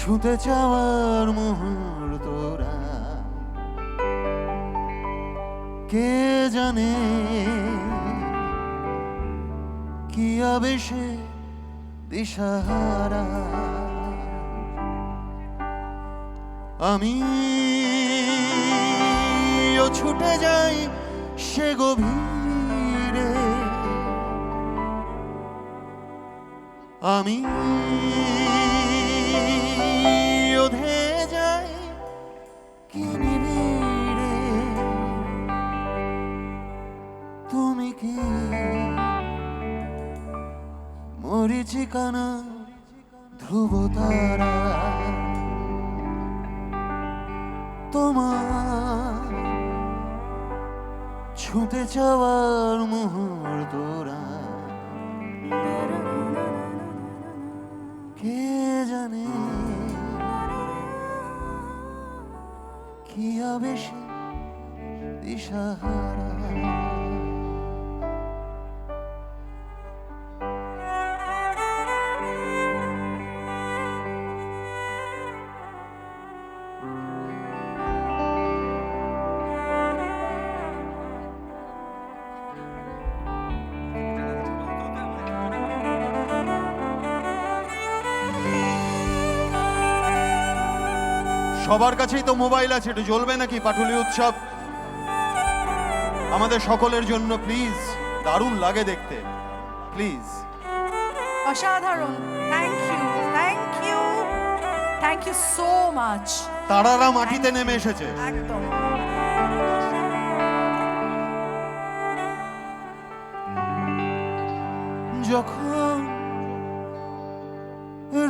ছুঁতে চাওয়ার মুহূর্তরা কে জানে কি আবেশে দিশাহারা। আমি ছুটে যাই সে গভীরে। আমি কি? মরিচিকানা ধ্রুব তারা তোমার ছুঁতে চাওয়ার মুহূর্তরা কে জানে? কি আবেশে দিশাহারা? সবার কাছেই তো মোবাইল আছে একটু জ্বলবে নাকি পাটুলি উৎসব? আমাদের সকলের জন্য প্লিজ দারুণ লাগে দেখতে। প্লিজ অসাধারণ। Thank you thank you thank you so much তারারা মাটিতে নেমে এসেছে। একদম। যখন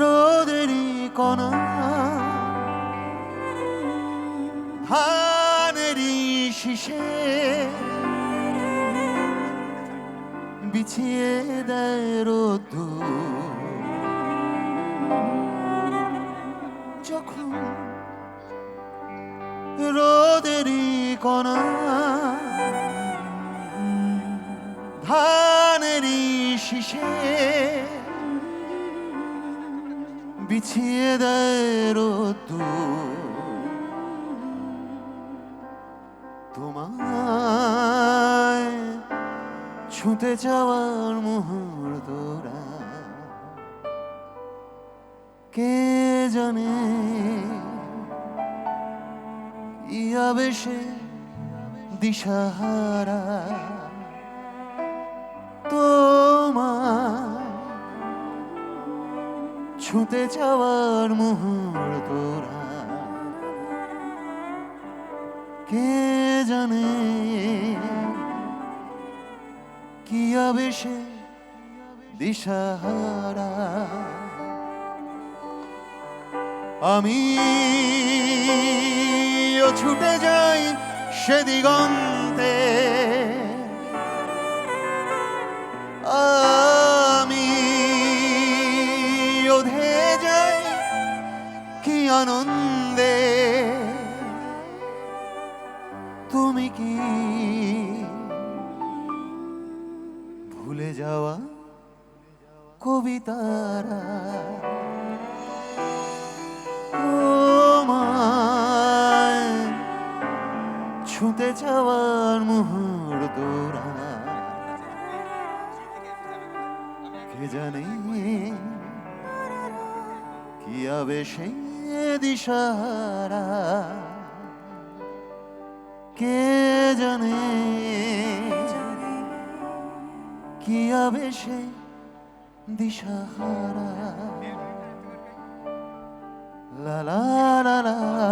রোদেরই কণা ধানেরই শিশে বিছিয়ে দেয় রোদ্দুর যখন রোদেরই কণা ধানেরই শিশে বিছিয়ে দেয় রোদ্দুর ছুঁতে যাওয়ার মুহূর্তরা কে জানে? কি আবেশে দিশাহারা? তোমার ছুঁতে যাওয়ার মুহূর্তরা কে জানে? কি আবেশে দিশাহারা? আমি ছুটে যাই সে দিগন্তে। আমি ওধে যাই কি আনন্দে। তুমি কি ভুলে যাওয়া কবিতারা। ছুঁতে যাওয়ার মুহূর্তরা কে জানে কি আবেশে দিশাহারা। কে জানে কি আবেশে দিশাহারা? লা লা লা লা